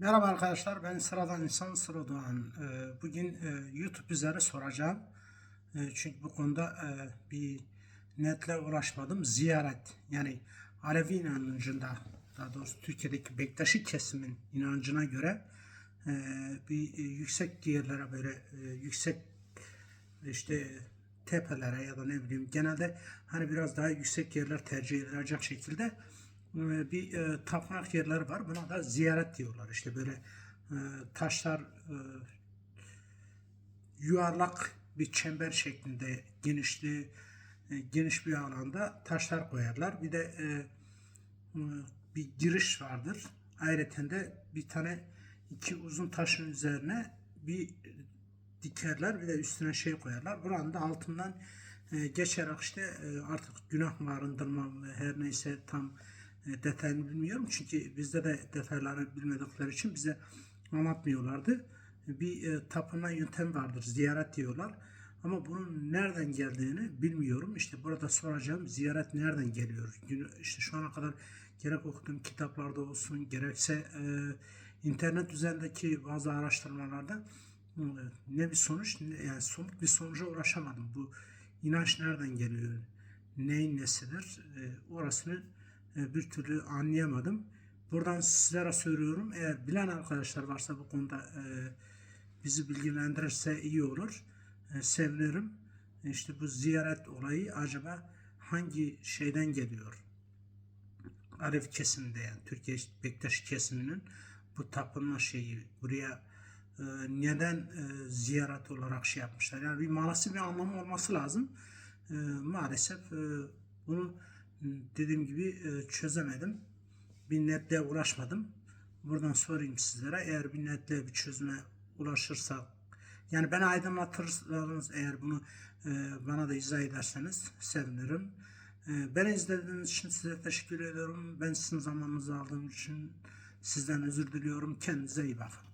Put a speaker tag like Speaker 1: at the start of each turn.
Speaker 1: Merhaba arkadaşlar, ben Sıradan İnsan Sıra Doğan. Ee, Bugün e, YouTube üzeri soracağım. E, Çünkü bu konuda e, bir netle uğraşmadım. Ziyaret, yani Alevi inancında, daha doğrusu Türkiye'deki Bektaşi kesimin inancına göre e, bir yüksek yerlere böyle yüksek işte tepelere ya da ne bileyim genelde hani biraz daha yüksek yerler tercih edilecek şekilde bir e, tapınak yerleri var. Buna da ziyaret diyorlar. İşte böyle e, taşlar e, yuvarlak bir çember şeklinde genişliği e, geniş bir alanda taşlar koyarlar. Bir de e, e, bir giriş vardır. Ayrıca de bir tane iki uzun taşın üzerine bir dikerler bir de üstüne şey koyarlar. Buranın da altından e, geçerek işte e, artık günah mı arındırma her neyse tam detayını bilmiyorum. Çünkü bizde de detaylarını bilmedikleri için bize anlatmıyorlardı. Bir e, tapınma yöntem vardır. Ziyaret diyorlar. Ama bunun nereden geldiğini bilmiyorum. İşte burada soracağım ziyaret nereden geliyor? İşte şu ana kadar gerek okuduğum kitaplarda olsun gerekse e, internet üzerindeki bazı araştırmalarda e, ne bir sonuç ne, yani somut bir sonuca ulaşamadım. Bu inanç nereden geliyor? Neyin nesidir? E, orasını e, bir türlü anlayamadım. Buradan sizlere söylüyorum. Eğer bilen arkadaşlar varsa bu konuda e, bizi bilgilendirirse iyi olur. E, sevinirim. İşte bu ziyaret olayı acaba hangi şeyden geliyor? Arif kesiminde yani Türkiye Bektaş kesiminin bu tapınma şeyi buraya e, neden e, ziyaret olarak şey yapmışlar? Yani bir manası bir anlamı olması lazım. E, maalesef e, bunu dediğim gibi e, çözemedim. Bir netle uğraşmadım. Buradan sorayım sizlere. Eğer bir netle bir çözüme ulaşırsak yani beni aydınlatırsanız eğer bunu e, bana da izah ederseniz sevinirim. E, beni izlediğiniz için size teşekkür ediyorum. Ben sizin zamanınızı aldığım için sizden özür diliyorum. Kendinize iyi bakın.